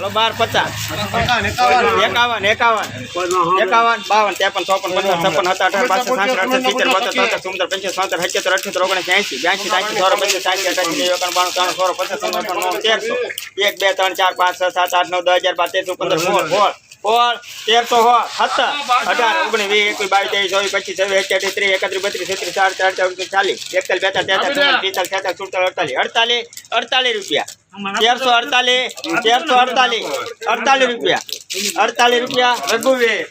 Hello બાર પચાસ. એકાવન એકાવન. એકાવન બાવન ત્રેપન ચોપન પંદર છપ્પન હતા અઢાર પાસઠ સાઠ અડસઠ સિત્તેર બોતેર તોતેર સુંદર પંચાસ સોતેર સત્યોતેર અઠ્યોતર ઓગણીસ એસી બ્યાસી ત્યાંસી સોળ પંચાસ સાઠી અઠાસી એકાવન બાણું ત્રણ સોળ પચાસ તેરસો. એક બે ત્રણ ચાર પાંચ છ સાત આઠ નવ દસ હજાર બાર તેરસો પંદર સોળ સોળ. સોળ તેરસો સોળ સત્તર. અઢાર ઓગણીસ વીસ એકવીસ બાવીસ ત્રેવીસ ચોવીસ પચીસ છવ્વીસ અઠ્યાવીસ ત્રીસ એકત્રીસ બત્રીસ તેત્રીસ ચાર ચાર ચાલીસ ચાલીસ. એકતાલીસ બેતાલીસ તેતાલીસ પિસ્તાલીસ છેતાલીસ સુડતાલીસ અડતાલીસ અડતાલીસ અડતાલીસ રૂપિયા. તેરસો અડતાલીસ તેરસો અડતાલીસ અડતાલીસ રૂપિયા. અડતાલીસ રૂપિયા રઘુવીર.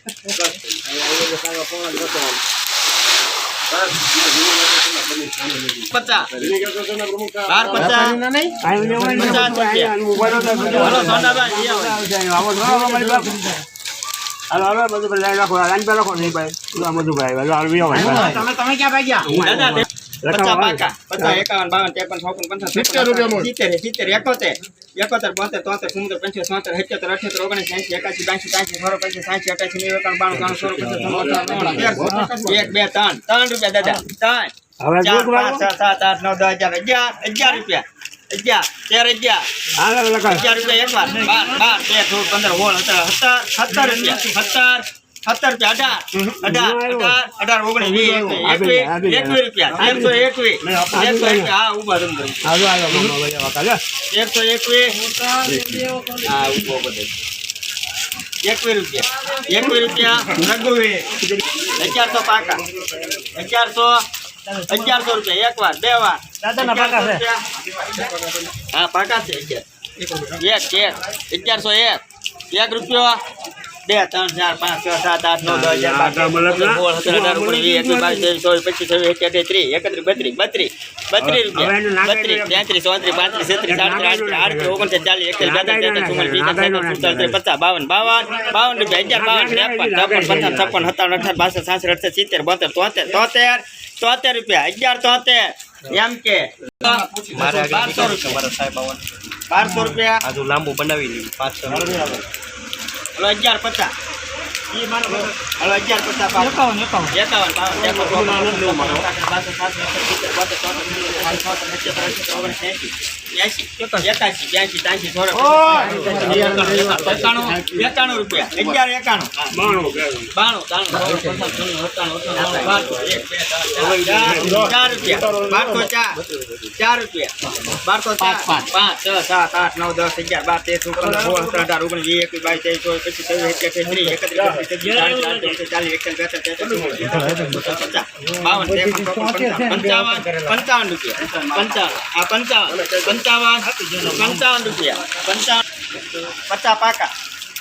તમે તમે ક્યાં ભાગ્યા? દાદા તે પચાસ પાકા પચાસ એકાવન બાવન ત્રેપન ચોપન પંચાવન સિત્તેર રૂપિયામાં. સિત્તેર સિત્તેર એકોતેર એકોતેર બોતેર તોતેર ચુમ્મોતેર પંચોતેર સોતેર અઠ્યોતેર અઠ્યોતેર ઓગણીસ એંસી એકાસી બાસી ત્યાંસી સોળ પંચી સાંસી અઠાસી નેવું એકાવન બાણું ત્રણ એક બે ત્રણ ત્રણ રૂપિયા દાદા ત્રણ ચાર પાંચ છ સાત આઠ નવ દસ અગિયાર અગિયાર અગિયાર રૂપિયા અગિયાર તેર અગિયાર અગિયાર રૂપિયા એક વાર બાર બાર તેર ચૌદ પંદર સોળ સત્તર સત્તર રૂપિયા સત્તર સત્તર રૂપિયા અઢાર. અઢાર અઢાર અઢાર ઓગણીસ એકવીસ રૂપિયા એકસો એકવીસ એકસો એકવીસ હા ઊભા તમે તેરસો એકવીસ. હા ઊભો બધો એકવીસ રૂપિયા. એકવીસ રૂપિયા રઘુવીર. અગિયારસો પાકા. અગિયારસો અગિયારસો રૂપિયા એક વાર બે વાર. હા પાકા છે અગિયાર એક એક. અગિયારસો એક. એક રૂપિયો. બે ત્રણ ચાર પાંચ છ સાત આઠ નવ દસ અગિયાર બાર તેર, પંદર, સોળ સત્તર અઢાર ઓગણીસ વીસ એકવીસ બાવીસ ત્રેવીસ ચોવીસ પચીસ છવ્વીસ અઠ્યાવીસ ત્રીસ એકત્રીસ બત્રીસ બત્રીસ બત્રીસ રૂપિયા બત્રીસ તેત્રીસ ચોત્રીસ પાંત્રીસ છત્રીસ સાડત્રીસ આડત્રીસ આડત્રીસ ઓગણત્રીસ ચાલીસ એકત્રીસ બેતાલીસ તેતાલીસ ચુમ્માલીસ પિસ્તાલીસ છેતાલીસ સુડતાલીસ પચાસ બાવન બાવન બાવન રૂપિયા અગિયાર બાવન ત્રેપન ચોપન પંચાવન છપ્પન સત્તાવન અઠાવન બાસઠ સાસઠ અડસઠ સિત્તેર બોતેર તોતેર તોતેર તોતેર રૂપિયા અગિયાર તોતેર એમ કે બારસો રૂપિયા. બારસો રૂપિયા આજુ લાંબુ બનાવી લીધું પાંચસો અગિયાર પચાસ. એકાણું રૂપિયા અગિયાર એકાણું બાણું એક ચાર રૂપિયા બારસો ચાર. ચાર રૂપિયા બારસો ચાર પાંચ છ સાત આઠ નવ દસ અગિયાર બાર તેર સોળ અઢાર ઓગણીસ વીસ એકવીસ બાવીસ ચોવીસ પચીસ છવ્વીસ એકત્રીસ એકત્રીસ પંચાવન રૂપિયા. પંચાવન. આ પંચાવન. પંચાવન પંચાવન રૂપિયા. પંચાવન. પચાસ પાકા.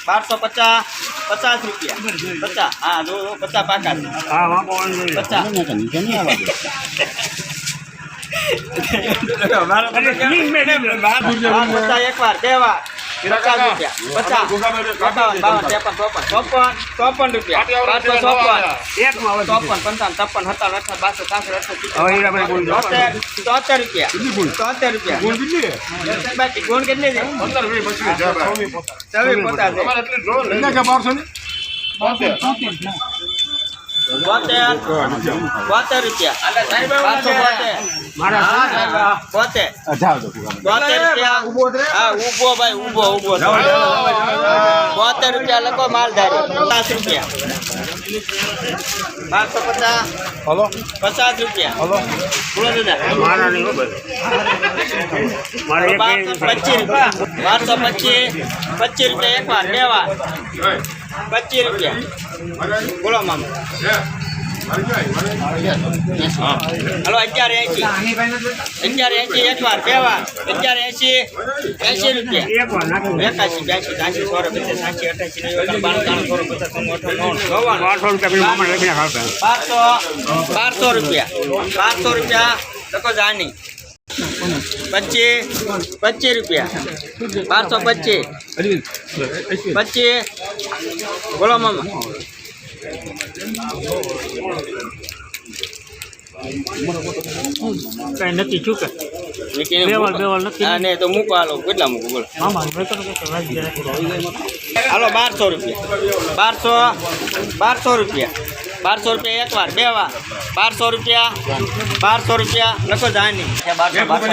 બારસો પચાસ પચાસ રૂપિયા. પચાસ. હા જો પચાસ પાકા. પચાસ. પચાસ એક વાર બે વાર. પચાસ રૂપિયા. ચોપન. રૂપિયા. પાંચસો ચોપન. પંચાવન છપ્પન સત્તાવન અઠાવન બાસઠ સાસઠ. તોતેર તોતેર રૂપિયા. તોતેર રૂપિયા. બાકી ગુણ કેટલી છે? છવ્વીસ પોતા છે. બોતેર બોતેર રૂપિયા. બોતેર. રૂપિયા. હા ઊભો ભાઈ ઊભો ઊભો બોતેર રૂપિયા લખો માલધારી. પચાસ રૂપિયા. બારસો પચાસ. પચાસ રૂપિયા. બોલો દાદા. મારા નહીં હો ભાઈ. મારે એક બારસો પચીસ રૂપિયા. બારસો પચીસ. પચીસ રૂપિયા એક વાર બે વાર. પચીસ રૂપિયા. બોલો મામા. હલો અગિયાર એસી અગિયાર એસી એક વાર બે વાર એસી એસી રૂપિયા એક વાર બ્યાસી ત્યાસી બારસો બારસો રૂપિયા બારસો રૂપિયા લખો જાની પચીસ પચીસ રૂપિયા બારસો પચીસ પચીસ બોલો મામા કઈ નથી ચૂકે વીટીને બેવલ. બેવલ નથી. હા ને તો મૂકો હાલો. કેટલા મૂકો? બોલો. હાલો બારસો રૂપિયા. બારસો બારસો રૂપિયા. બારસો રૂપિયા એક વાર બે વાર બારસો રૂપિયા બારસો રૂપિયા લખો જાની બારસો બારસો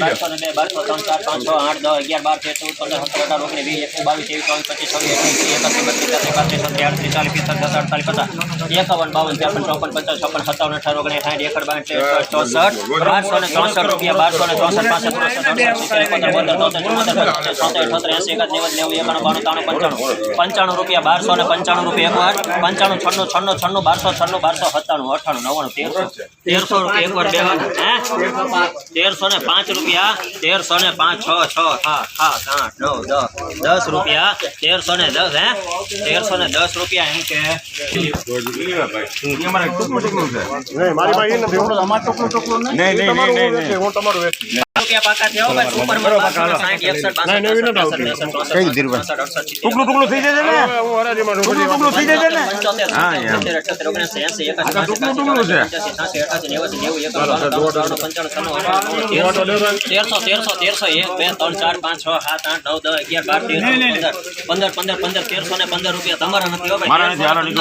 બારસો બે બારસો ત્રણ ચાર પાંચ છ આઠ દસ અગિયાર બાર તેર ચૌદ પંદર સત્તર અઢાર ઓગણીસ વીસ એકવીસ બાવીસ ત્રેવીસ ચોવીસ પચીસ છવ્વીસ એકવીસ ત્રીસ એકત્રીસ બત્રીસ તેત્રીસ પાંત્રીસ છત્રીસ આડત્રીસ ચાલીસ પિસ્તાલીસ છસો અડતાલીસ પચાસ એકાવન બાવન, ત્રેપન, ચોપન પચાસ છપ્પન, સત્તાવન અઠાવન ઓગણીસ સાઠ એકડ બાવન, ત્રેસઠ, ચોસઠ, બારસો ને ચોસઠ રૂપિયા, બારસો ને ચોસઠ, પાસઠ ત્રેસઠ અડસઠ સિત્તેર એકોતેર બોતેર તોતેર ચુમ્મોતેર પંચોતેર છોતેર અઠોતેર એંસી એકાદ નેવું નેવું એકાણું, બાણું, ત્રાણું, પંચાણું પંચાણું રૂપિયા, બારસો ને પંચાણું રૂપિયા, એક વાર, પંચાણું, છન્નું છન્નું છન્નું, બારસો છન્નું, બારસો, સત્તાણું અઠાણું નવ્વાણું, તેરસો તેરસો રૂપિયા, એક વાર બે વાર, હે? તેરસો ને પાંચ રૂપિયા, તેરસો ને પાંચ, છ છ સાત સાત, આઠ, નવ, દસ દસ રૂપિયા, તેરસો ને દસ, હે? તેરસો ને દસ રૂપિયા એમ કે. નહીં મારી પાસે નથી. હું ટોકલું ટોકલું નહીં? નહીં, નહીં, તમારું નહીં, હું તમારું વેચી. રૂપિયા પાકા થયા ભાઈ સુપરમાં બારસો ને સાઠ એકસઠ બાસઠ નહીં, નહીં, ત્રેસઠ, નહીં, ચોસઠ, ત્રેસઠ, કઈ ચોસઠ, ધીરુભાઈ? પાંસઠ, અડસઠ, સિત્તેર, ટુકડું ટુકડું થઈ જશે ને? હું. ટુકડું ટુકડું થઈ જશે ને? ટુકડું ટુકડું છે. રૂપિયા તમારા નથી હો ભાઈ.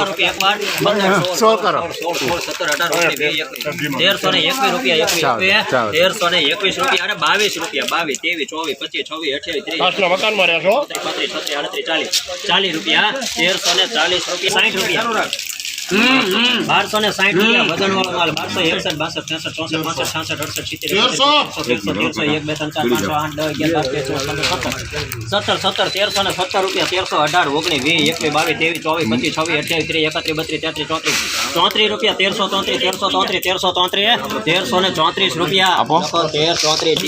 રૂપિયા પંદર સોળ સત્તર અઢાર તેરસો ને એકવીસ રૂપિયા એકવીસ રૂપિયા તેરસો ને એકવીસ રૂપિયા અને બાવીસ રૂપિયા બાવીસ ત્રેવીસ ચોવીસ પચીસ છવ્વીસ અઠ્યાવીસ ત્રીસ. મકાનમાં રહેશો. છો છત્રીસ અડત્રીસ ચાલીસ. ચાલીસ રૂપિયા તેરસો ને ચાલીસ રૂપિયા. સાઠ રૂપિયા બારસો ને સાઠ રૂપિયા વજન વાળો માલ બારસો એકસઠ બાસઠ ત્રેસઠ ચોસઠ પાંસઠ છાસઠ અડસઠ સિત્તેર તેરસો? તેરસો એક બે ત્રણ ચાર પાંચ આઠ દસ અગિયાર બાર તેર સત્તર. સત્તર તેરસો ને સત્તર રૂપિયા તેરસો અઢાર ઓગણીસ વીસ એકવીસ બાવીસ ત્રેવીસ ચોવીસ પચીસ છવ્વીસ અઠ્યાવીસ ત્રીસ એકત્રીસ બત્રીસ તેત્રીસ ચોત્રીસ. ચોત્રીસ રૂપિયા તેરસો ચોત્રીસ તેરસો ચોત્રીસ તેરસો ચોત્રીસ તેરસો ને ચોત્રીસ રૂપિયા. તેર ચોત્રીસ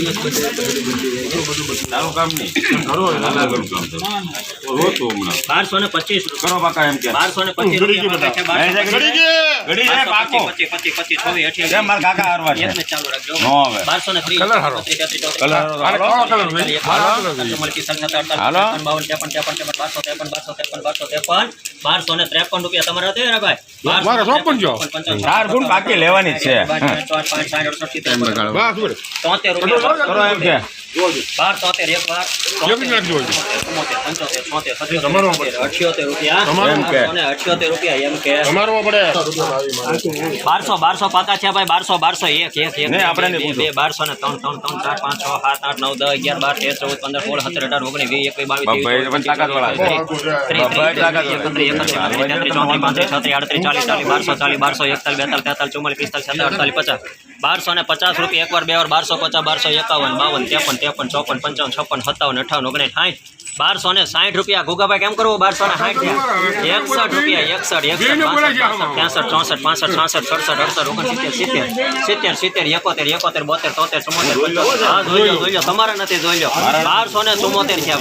બારસો ને પચીસ કરો પાકા એમ કે. બારસો ને પચીસ રૂપિયા બારસો. નો ત્રેપન, રૂપિયા તમારા ભાઈ? ચાર ગુણ બાકી લેવાની છે. તોતેર રૂપિયા કરો એમ કે બાર તોતેર એક વાર એક જ નાખજો હજી. ચુમ્મોતેર, પંચોતેર, છોતેર, સત્યોતેર, તમારો અઠ્યોતેર, અઠ્યોતેર રૂપિયા તમારો એમ કે. બારસો ને અઠ્યોતેર રૂપિયા એમ કે તમારો પડે બારસો બારસો પાકા છે ભાઈ બારસો બારસો એક એક એક નહીં, આપણે બે, નહીં બે બારસો ને ત્રણ ત્રણ ત્રણ ચાર પાંચ છ સાત આઠ નવ દસ અગિયાર બાર તેર ચૌદ પંદર સોળ સત્તર અઢાર ઓગણીસ વીસ એકવીસ બાવીસ બાપા, એ પણ તાકાતવાળા છે. બાપા, એ તાકાતવાળા. એકત્રીસ એકત્રીસ બત્રીસ તેત્રીસ ચોત્રીસ પાંત્રીસ છત્રીસ આડત્રીસ ચાલીસ ચાલીસ બારસો ચાલીસ બારસો એકતાલીસ બેતાલીસ તેતાલીસ ચુમ્માલીસ પિસ્તાલીસ સત્તાવીસ અડતાલીસ પચાસ બારસો ને પચાસ રૂપિયા એક વાર બે વાર બારસો પચાસ બારસો એકાવન બાવન ત્રેપન ત્રેપન ચોપન પંચાવન છપ્પન સત્તાવન અઠાવન ઓગણીસ સાઠ. બારસો ને સાઠ રૂપિયા. ગોગાભાઈ કેમ કરવો? બારસો ને સાઠ એકસઠ રૂપિયા એકસઠ એકસઠ ત્રેસઠ ચોસઠ પાસઠ છાસઠ સડસઠ અડસઠ ઓગણસિત્તેર સિત્તેર. સિત્તેર સિત્તેર એકોતેર એકોતેર બોતેર તોતેર ચુમોતેર હા જોઈ લો જોઈ લો. તમારે નથી જોઈ લો. બારસો ને ચુમોતેર છે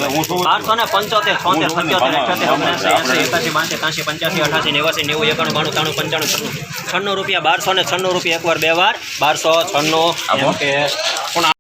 બારસો ને પંચોતેર છોતેર સત્યોતેર અઠ્યોતેર ઓગણસી એસી એકાસી બાસી ત્યાંસી પંચ્યાસી અઠાસી નેવાસી નેવું એકાણું બાણું ત્રાણું પંચાણું છન્નું છન્નું રૂપિયા બારસો ને છન્નું રૂપિયા એક વાર બે વાર. બારસો છન્નું એમ કે.